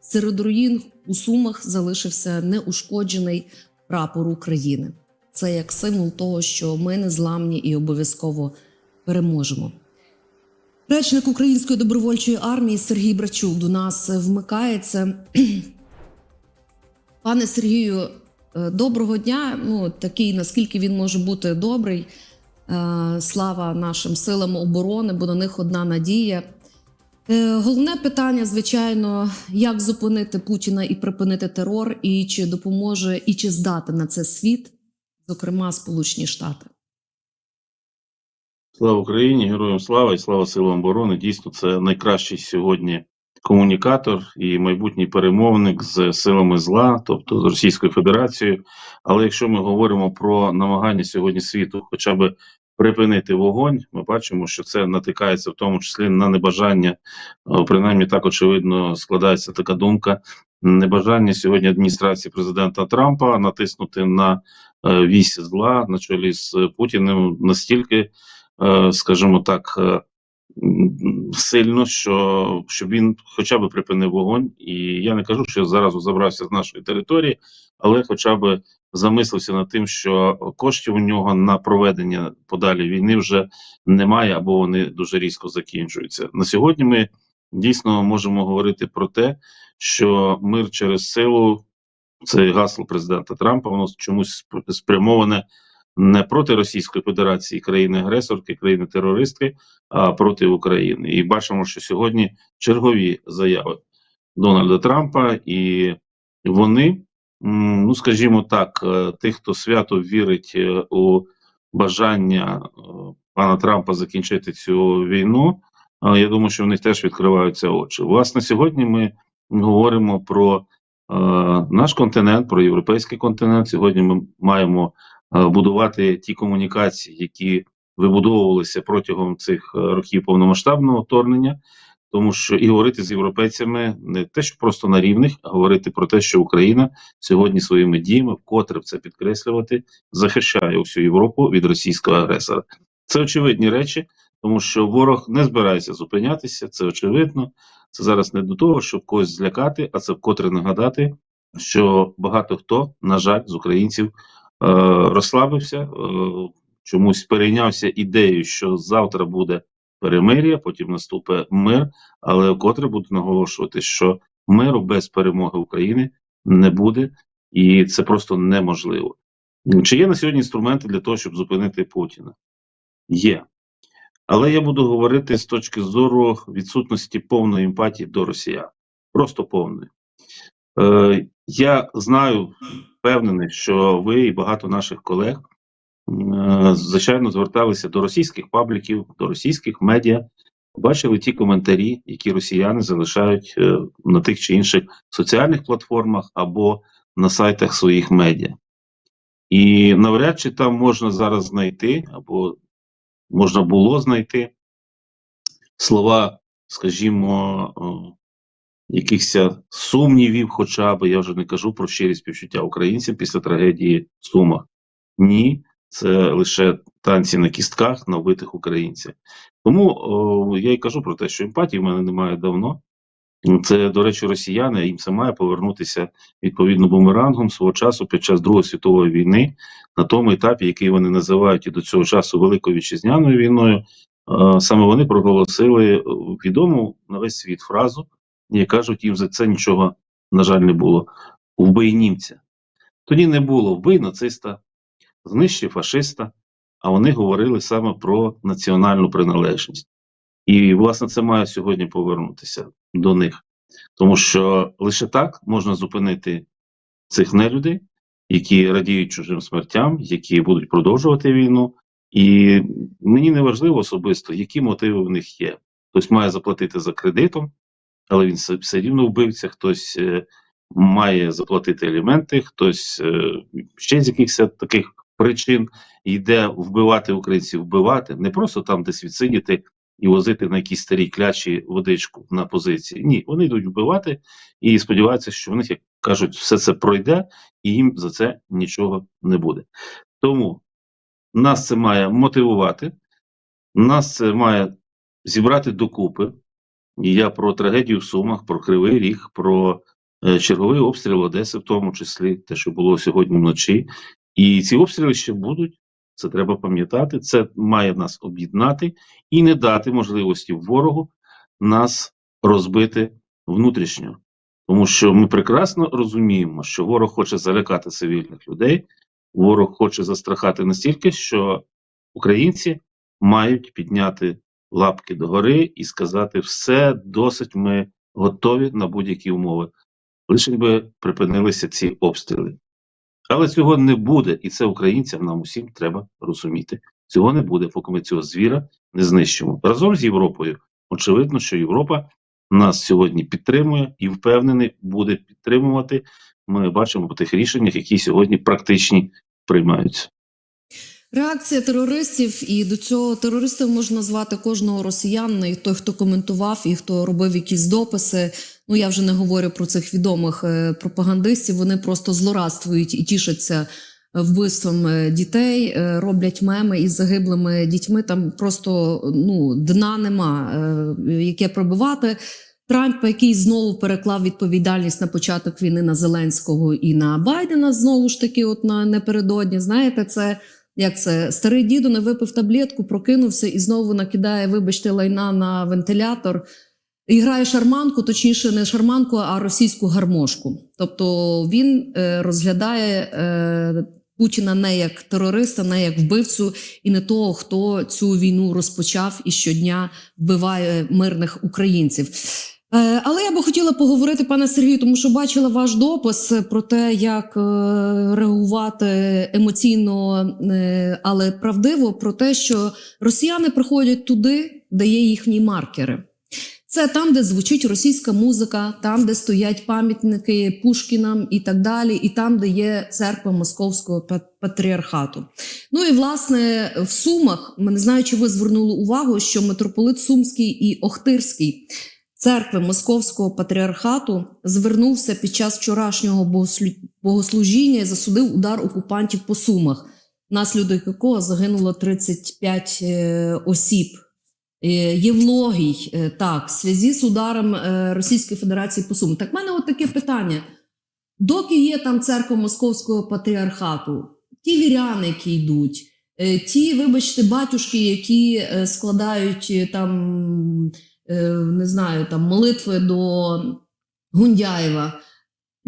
серед руїн у Сумах залишився неушкоджений прапор України. Це як символ того, що ми незламні і обов'язково переможемо. Речник Української добровольчої армії Сергій Брачук до нас вмикається. Пане Сергію, е, доброго дня. Ну, такий, наскільки він може бути добрий. Е, Слава нашим силам оборони, бо на них одна надія. Е, Головне питання, звичайно, як зупинити Путіна і припинити терор, і чи допоможе, і чи здати на це світ, зокрема Сполучені Штати. Слава Україні, героям слава і слава силам оборони. Дійсно, це найкращий сьогодні комунікатор і майбутній перемовник з силами зла, тобто з Російською Федерацією. Але якщо ми говоримо про намагання сьогодні світу, хоча б припинити вогонь, ми бачимо, що це натикається в тому числі на небажання, принаймні так очевидно складається така думка. Небажання сьогодні адміністрації президента Трампа натиснути на е, вісь зла на чолі з Путіним настільки е, скажімо так, е, сильно, що щоб він хоча б припинив вогонь. І я не кажу, що зараз забрався з нашої території, але хоча б замислився над тим, що коштів у нього на проведення подалі війни вже немає, або вони дуже різко закінчуються. На сьогодні ми дійсно можемо говорити про те, що мир через силу. Це гасло президента Трампа, воно чомусь спрямоване не проти Російської Федерації, країни-агресорки, країни-терористки, а проти України. І бачимо, що сьогодні чергові заяви Дональда Трампа, і вони, ну скажімо так, е, тих, хто свято вірить е, у бажання е, пана Трампа закінчити цю війну. Я думаю, що в них теж відкриваються очі. Власне, сьогодні ми говоримо про наш континент, про європейський континент. Сьогодні ми маємо будувати ті комунікації, які вибудовувалися протягом цих років повномасштабного вторгнення, тому що і говорити з європейцями не те, що просто на рівних, а говорити про те, що Україна сьогодні своїми діями, вкотре це підкреслювати, захищає всю Європу від російського агресора. Це очевидні речі, тому що ворог не збирається зупинятися. Це очевидно. Це зараз не до того, щоб когось злякати, а це вкотре нагадати, що багато хто, на жаль, з українців е, розслабився, е, чомусь перейнявся ідеєю, що завтра буде перемир'я, потім наступить мир. Але вкотре буду наголошувати, що миру без перемоги України не буде, і це просто неможливо. Чи є на сьогодні інструменти для того, щоб зупинити Путіна? Є. Але я буду говорити з точки зору відсутності повної емпатії до росіян. Просто повної. Е, я знаю, впевнений, що ви і багато наших колег, звичайно, зверталися до російських пабліків, до російських медіа, бачили ті коментарі, які росіяни залишають е, на тих чи інших соціальних платформах або на сайтах своїх медіа. І навряд чи там можна зараз знайти, або можна було знайти слова, скажімо, якихось сумнівів, хоча б я вже не кажу про щирі співчуття українців після трагедії в Сумах. Ні, це лише танці на кістках на вбитих українців. Тому о, я й кажу про те, що емпатії в мене немає давно. Це, до речі, росіяни, їм це має повернутися відповідно бумерангом свого часу під час Другої світової війни, на тому етапі, який вони називають і до цього часу Великою вітчизняною війною. е, Саме вони проголосили відому на весь світ фразу, і кажуть, їм за це нічого, на жаль, не було. Вбий німця. Тоді не було вбий нациста, знищи фашиста, а вони говорили саме про національну приналежність. І, власне, це має сьогодні повернутися до них. Тому що лише так можна зупинити цих нелюдей, які радіють чужим смертям, які будуть продовжувати війну. І мені не важливо особисто, які мотиви в них є. Хтось має заплатити за кредитом, але він все, все рівно вбивця, хтось е, має заплатити аліменти, хтось е, ще з якихось таких причин йде вбивати українців, вбивати, не просто там десь відсидіти і возити на якісь старі клячі водичку на позиції. Ні, вони йдуть вбивати і сподіваються, що в них, як кажуть, все це пройде, і їм за це нічого не буде. Тому нас це має мотивувати, нас це має зібрати докупи, І я про трагедію в Сумах, про Кривий Ріг, про е, черговий обстріл Одеси, в тому числі, те, що було сьогодні вночі. І ці обстріли ще будуть. Це треба пам'ятати. Це має нас об'єднати і не дати можливості ворогу нас розбити внутрішньо. Тому що ми прекрасно розуміємо, що ворог хоче залякати цивільних людей, ворог хоче застрахати настільки, що українці мають підняти лапки догори і сказати: все, досить, ми готові на будь-які умови. Лише би припинилися ці обстріли. Але цього не буде, і це українцям нам усім треба розуміти. Цього не буде, поки ми цього звіра не знищимо. Разом з Європою. Очевидно, що Європа нас сьогодні підтримує і впевнений буде підтримувати. Ми бачимо по тих рішеннях, які сьогодні практичні приймаються. Реакція терористів, і до цього терористів можна назвати кожного росіянина, і той, хто коментував, і хто робив якісь дописи. Ну я вже не говорю про цих відомих е, пропагандистів. Вони просто злорадствують і тішаться вбивством е, дітей, е, роблять меми із загиблими дітьми. Там просто ну дна нема, яке пробивати. Трамп, який знову переклав відповідальність на початок війни на Зеленського і на Байдена, знову ж таки, от на напередодні. Знаєте, це як це старий дідо не випив таблетку, прокинувся і знову накидає, вибачте, лайна на вентилятор. І грає шарманку, точніше, не шарманку, а російську гармошку. Тобто він е, розглядає е, Путіна не як терориста, не як вбивцю, і не того, хто цю війну розпочав і щодня вбиває мирних українців. Е, Але я би хотіла поговорити, пане Сергію, тому що бачила ваш допис про те, як е, реагувати емоційно, е, але правдиво про те, що росіяни приходять туди, де є їхні маркери. Це там, де звучить російська музика, там, де стоять пам'ятники Пушкінам і так далі, і там, де є церква Московського патріархату. Ну і власне в Сумах, ми не знаю, чи ви звернули увагу, що митрополит Сумський і Охтирський церкви Московського патріархату звернувся під час вчорашнього богослужіння і засудив удар окупантів по Сумах, внаслідок якого загинуло 35 е, осіб. Е, Євлогій, е, так, в зв'язку з ударом Російської Федерації по Сумах. Так в мене от таке питання. Доки є там церква Московського патріархату, ті віряни, які йдуть, ті, вибачте, батюшки, які складають там, не знаю, там молитви до Гундяєва.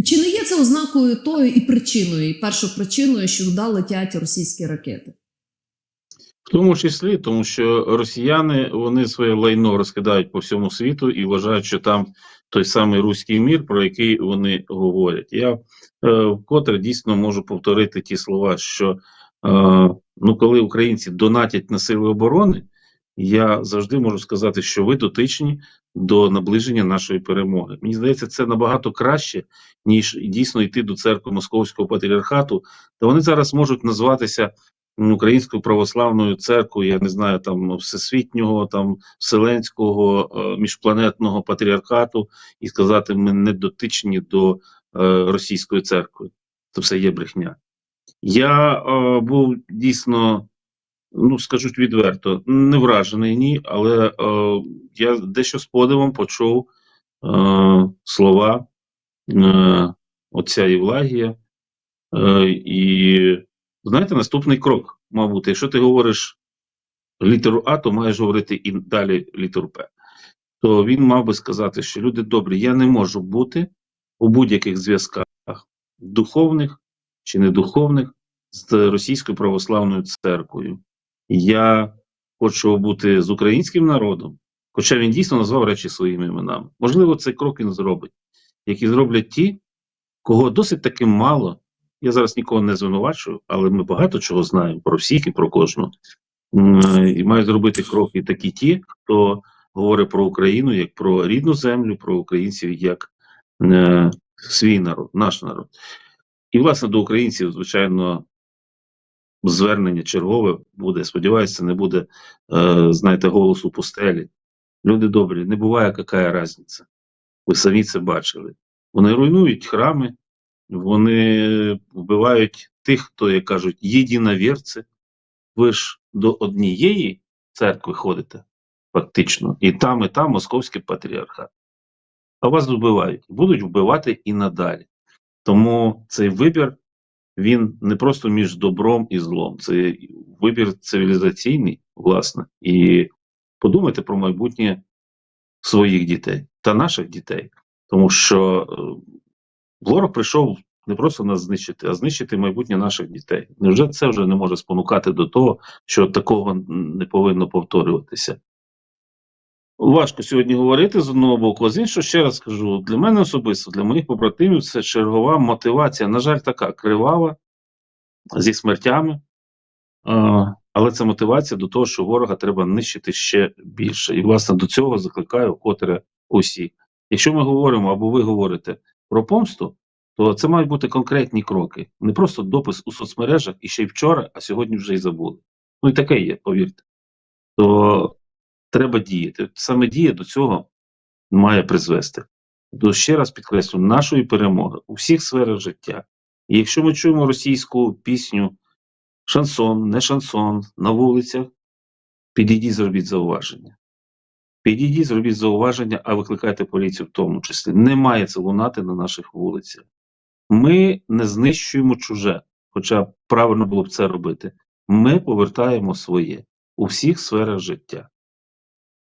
Чи не є це ознакою тою і причиною, і першою причиною, що туди летять російські ракети? В тому числі, тому що росіяни вони своє лайно розкидають по всьому світу і вважають, що там той самий руський мір, про який вони говорять. Я е, вкотре дійсно можу повторити ті слова, що е, ну, коли українці донатять на сили оборони, я завжди можу сказати, що ви дотичні до наближення нашої перемоги. Мені здається, це набагато краще, ніж дійсно йти до церкви Московського патріархату. Та вони зараз можуть назватися Українською православною церквою, я не знаю, там всесвітнього, там вселенського е, міжпланетного патріархату, і сказати, ми не дотичні до е, російської церкви. Це все є брехня. Я е, був дійсно, ну скажуть відверто, не вражений ні, але е, я дещо з подивом почув е, слова е, отця Євлагія. Е, і знаєте, наступний крок, мав бути, якщо ти говориш літеру А, то маєш говорити і далі літеру П. То він мав би сказати, що люди добрі, я не можу бути у будь-яких зв'язках духовних чи недуховних з Російською православною церквою. Я хочу бути з українським народом, хоча він дійсно назвав речі своїми іменами. Можливо, цей крок він зробить, які зроблять ті, кого досить таки мало. Я зараз нікого не звинувачую, але ми багато чого знаємо про всіх і про кожного. І мають зробити кроки такі ті, хто говорить про Україну як про рідну землю, про українців як е, свій народ, наш народ. І, власне, до українців, звичайно, звернення чергове буде. Сподіваюся, не буде, е, знаєте, голосу пустелі. Люди добрі, не буває яка різниця. Ви самі це бачили. Вони руйнують храми, вони вбивають тих, хто, як кажуть, єдиновірці. Ви ж до однієї церкви ходите, фактично. І там, і там московський патріархат. А вас вбивають. Будуть вбивати і надалі. Тому цей вибір він не просто між добром і злом, це вибір цивілізаційний, власне. І подумайте про майбутнє своїх дітей та наших дітей. Тому що е, ворог прийшов не просто нас знищити, а знищити майбутнє наших дітей. Невже це вже не може спонукати до того, що такого не повинно повторюватися? Важко сьогодні говорити з одного боку, а з іншого ще раз скажу: для мене особисто, для моїх побратимів, це чергова мотивація. На жаль, така кривава зі смертями. Але це мотивація до того, що ворога треба нищити ще більше. І, власне, до цього закликаю вкотре усі. Якщо ми говоримо або ви говорите про помсту, то це мають бути конкретні кроки. Не просто допис у соцмережах і ще й вчора, а сьогодні вже й забули. Ну і таке є, повірте. То треба діяти. Саме дія до цього має призвести. До ще раз підкреслю, нашої перемоги у всіх сферах життя. І якщо ми чуємо російську пісню, шансон, не шансон на вулицях, підійдіть, зробіть зауваження. Підійдіть, зробіть зауваження, а викликайте поліцію в тому числі. Не має це лунати на наших вулицях. Ми не знищуємо чуже, хоча правильно було б це робити. Ми повертаємо своє у всіх сферах життя.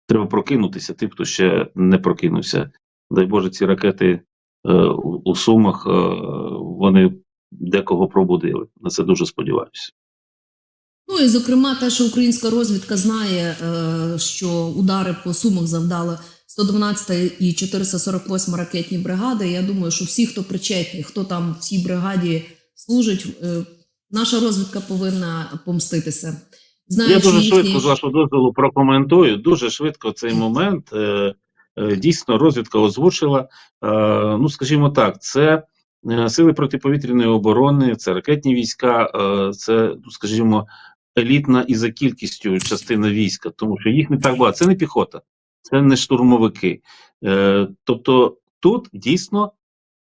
Треба прокинутися тим, хто ще не прокинувся. Дай Боже, ці ракети е, у, Сумах е, вони декого пробудили. На це дуже сподіваюся. Ну і зокрема, те, що українська розвідка знає, е, що удари по сумах завдали 112 і 448 ракетні бригади. Я думаю, що всі, хто причетні, хто там в цій бригаді служить, е, наша розвідка повинна помститися. Я дуже їхні... швидко, з вашого дозволу, прокоментую. Дуже швидко цей момент. Е, е, дійсно, розвідка озвучила. Е, ну, скажімо так, це сили протиповітряної оборони, це ракетні війська, е, це, ну, скажімо, елітна і за кількістю частина війська, тому що їх не так багато. Це не піхота, це не штурмовики. Е, тобто тут дійсно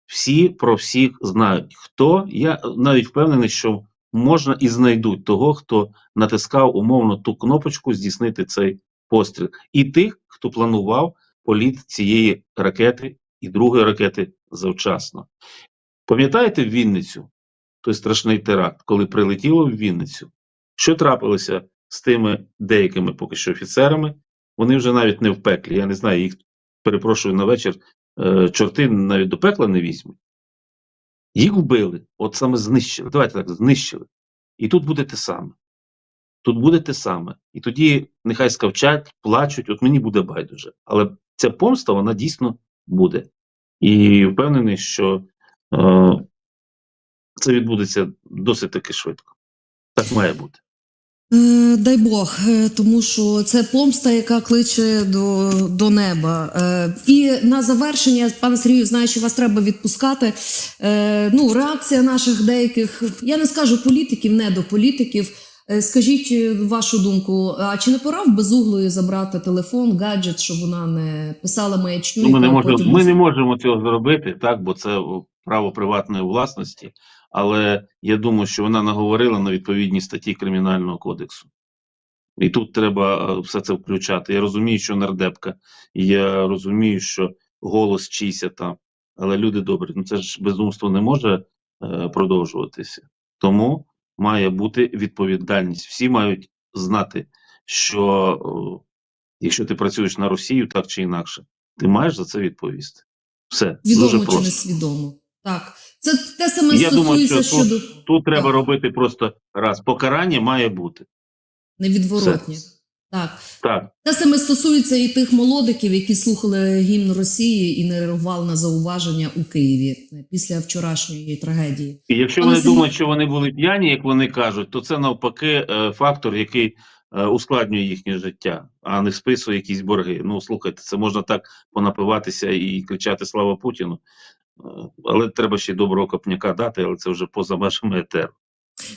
всі про всіх знають. Хто я навіть впевнений, що можна і знайдуть того, хто натискав умовно ту кнопочку здійснити цей постріл, і тих, хто планував політ цієї ракети і другої ракети завчасно. Пам'ятаєте Вінницю, той страшний теракт, коли прилетіло в Вінницю? Що трапилося з тими деякими поки що офіцерами? Вони вже навіть не в пеклі. Я не знаю, їх перепрошую на вечір. Е, чорти навіть до пекла не візьмуть. Їх вбили, от саме знищили. Давайте так, знищили. І тут буде те саме. Тут буде те саме. І тоді нехай скавчать, плачуть, от мені буде байдуже. Але ця помста, вона дійсно буде. І впевнений, що е, це відбудеться досить таки швидко. Так має бути. Е, Дай Бог, е, тому що це помста, яка кличе до, до неба. Е, І на завершення, пане Сергію, знаю, що вас треба відпускати. Ну, реакція наших деяких, я не скажу політиків, не до політиків. Скажіть вашу думку, а чи не пора в безуглої забрати телефон, гаджет, щоб вона не писала маячню? Ну, ми, не можемо, потім- ми не можемо цього зробити, так, бо це право приватної власності. Але я думаю, що вона наговорила на відповідні статті Кримінального кодексу. І тут треба е, все це включати. Я розумію, що нардепка, я розумію, що голос чийся там, але люди добрі, ну це ж безумство не може е, продовжуватися. Тому має бути відповідальність. Всі мають знати, що о, якщо ти працюєш на Росію так чи інакше, ти маєш за це відповісти. Все дуже Свідомо чи просто. несвідомо. Так. Це те саме Я думаю, стосується що тут, щодо тут треба Так. робити просто раз. Покарання має бути. невідворотні. Все. Так. Так. Те саме стосується і тих молодиків, які слухали гімн Росії і не реагували на зауваження у Києві після вчорашньої трагедії. І якщо Пане вони Сергій- думають, що вони були п'яні, як вони кажуть, то це навпаки е, фактор, який е, ускладнює їхнє життя, а не списує якісь борги. Ну слухайте, це можна так понапиватися і кричати Слава Путіну. Е, Але треба ще й доброго копняка дати, але це вже поза межами етеру.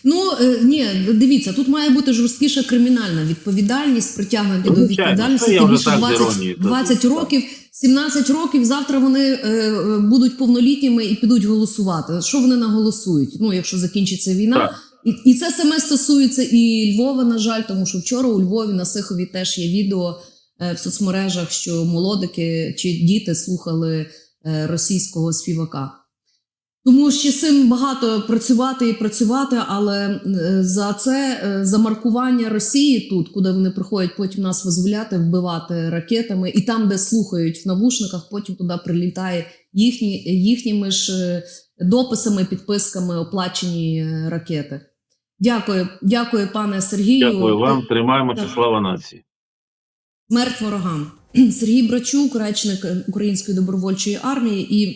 Ну е, ні, дивіться, тут має бути жорсткіша кримінальна відповідальність, притягнення до відповідальності. більше 20, 20 років, 17 років. Завтра вони е, е, будуть повнолітніми і підуть голосувати. Що вони наголосують? Ну, якщо закінчиться війна. Так. І, і це саме стосується і Львова, на жаль, тому що вчора у Львові на Сихові теж є відео, е, в соцмережах, що молодики чи діти слухали російського співака. Тому ще цим багато працювати і працювати, але е, за це е, за маркування Росії тут, куди вони приходять потім нас визволяти, вбивати ракетами, і там, де слухають в навушниках, потім туди прилітає їхні, їхніми ж е, дописами, підписками оплачені е, ракети. Дякую, дякую, пане Сергію. Дякую вам. Тримаємося. Слава нації. Смерть ворогам. Сергій Брачук, речник Української добровольчої армії, і